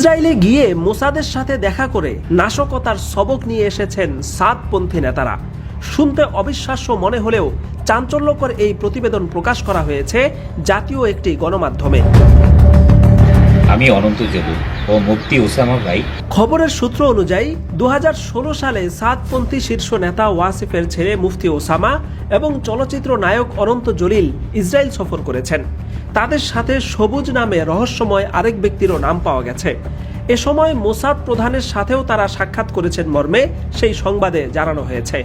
ইসরায়েলে গিয়ে মোসাদের সাথে দেখা করে নাশকতার সবক নিয়ে এসেছেন সাতপন্থী নেতারা। শুনতে অবিশ্বাস্য মনে হলেও চাঞ্চল্যকর এই প্রতিবেদন প্রকাশ করা হয়েছে জাতীয় একটি গণমাধ্যমে। আমি অনন্ত জলু ও মুফতি ওসামা ভাই। খবরের সূত্র অনুযায়ী দু হাজার ষোলো সালে সাতপন্থী শীর্ষ নেতা ওয়াসিফের ছেলে মুফতি ওসামা এবং চলচ্চিত্র নায়ক অনন্ত জলিল ইসরায়েল সফর করেছেন। তাদের সাথে সবুজ নামে রহস্যময় আরেক ব্যক্তিরও নাম পাওয়া গেছে। এ সময় মোসাদ প্রধানের সাথেও তারা সাক্ষাৎ করেছেন মর্মে, সেই সংবাদে জানানো হয়েছে।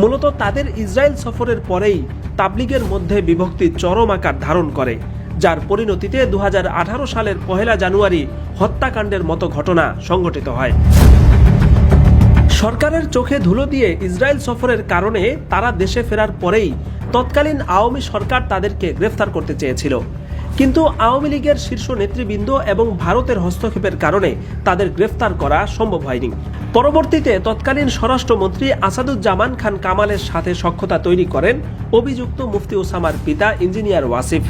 মূলত তাদের ইসরায়েল সফরের পরেই তাবলিগের মধ্যে বিভক্তি চরম আকার ধারণ করে, যার পরিণতিতে দুহাজার আঠারো সালের পহেলা জানুয়ারি হত্যাকাণ্ডের মতো ঘটনা সংঘটিত হয়। সরকারের চোখে ধুলো দিয়ে ইসরায়েল সফরের কারণে তারা দেশে ফেরার পরেই তৎকালীন আওয়ামী সরকার তাদেরকে গ্রেফতার করতে চেয়েছিল। কিন্তু আওয়ামী লীগের শীর্ষ নেতৃবৃন্দ এবং ভারতের হস্তক্ষেপের কারণে তাদের গ্রেফতার করা সম্ভব হয়নি। পরবর্তীতে তৎকালীন স্বরাষ্ট্রমন্ত্রী আসাদুজ্জামান খান কামালের সাথে সখ্যতা তৈরি করেন অভিযুক্ত মুফতি ওসামার পিতা ইঞ্জিনিয়ার ওয়াসিফ।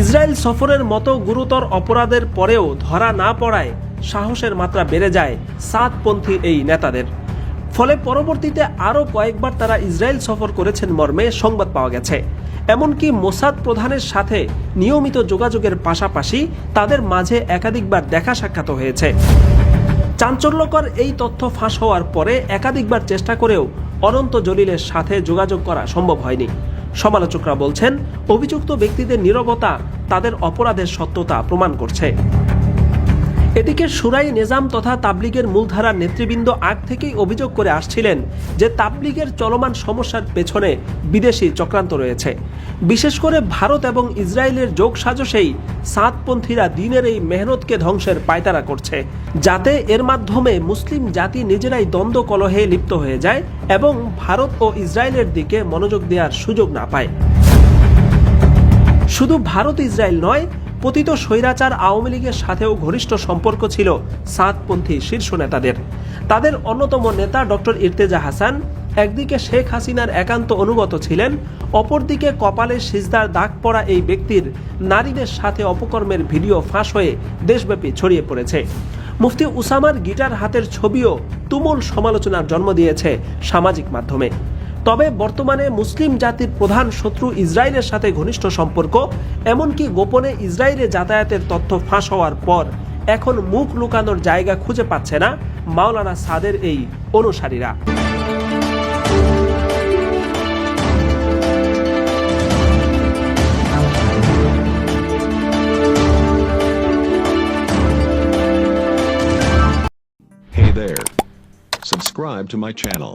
ইসরায়েল সফরের মতো গুরুতর অপরাধের পরেও ধরা না পড়ায় সাহসের মাত্রা বেড়ে যায় সাতপন্থী এই নেতাদের। ফলে পরবর্তীতে আরও কয়েকবার তারা ইসরায়েল সফর করেছেন মর্মে সংবাদ পাওয়া গেছে। এমনকি মোসাদ প্রধানের সাথে নিয়মিত যোগাযোগের পাশাপাশি তাদের মাঝে একাধিকবার দেখা সাক্ষাৎ হয়েছে। চাঞ্চল্যকর এই তথ্য ফাঁস হওয়ার পরে একাধিকবার চেষ্টা করেও অনন্ত জলিলের সাথে যোগাযোগ করা সম্ভব হয়নি। সমালোচকরা বলছেন, অভিযুক্ত ব্যক্তিদের নিরবতা তাদের অপরাধের সত্যতা প্রমাণ করছে। এদিকে সুরাই নিজাম তথা তাবলিগের মূলধারার নেতৃবৃন্দ আগ থেকেই অভিযোগ করে আসছিলেন যে তাবলিগের চলমান সমস্যার পেছনে বিদেশি চক্রান্ত রয়েছে। বিশেষ করে ভারত এবং ইসরায়েলের যোগ সাজসেই সাতপন্থীরা দিনের এই মেহনতকে ধ্বংসের পায়তারা করছে, যাতে এর মাধ্যমে মুসলিম জাতি নিজেরাই দ্বন্দ্ব কলহে লিপ্ত হয়ে যায় এবং ভারত ও ইসরায়েলের দিকে মনোযোগ দেওয়ার সুযোগ না পায়। শুধু ভারত ইসরায়েল নয় পতিত স্বৈরাচার আওয়ামী লীগের সাথেও ঘনিষ্ঠ সম্পর্ক ছিল সাতপন্থী শীর্ষ নেতাদের। তাদের অন্যতম নেতা ডক্টর ইর্তেজা হাসান, একদিকে শেখ হাসিনার একান্ত অনুগত ছিলেন, অপরদিকে কপালে সিজদার দাগ পড়া এই ব্যক্তির নারীদের সাথে অপকর্মের ভিডিও ফাঁস হয়ে দেশব্যাপী ছড়িয়ে পড়েছে। মুফতি উসামার গিটার হাতের ছবিও তুমুল সমালোচনার জন্ম দিয়েছে সামাজিক মাধ্যমে। তবে বর্তমানে মুসলিম জাতির প্রধান শত্রু ইসরায়েলের সাথে ঘনিষ্ঠ সম্পর্ক, এমনকি গোপনে ইসরায়েলে যাতায়াতের তথ্য ফাঁস হওয়ার পর এখন মুখ লুকানোর জায়গা খুঁজে পাচ্ছে না মাওলানা সাদের এই অনুসারীরা. Subscribe to my channel.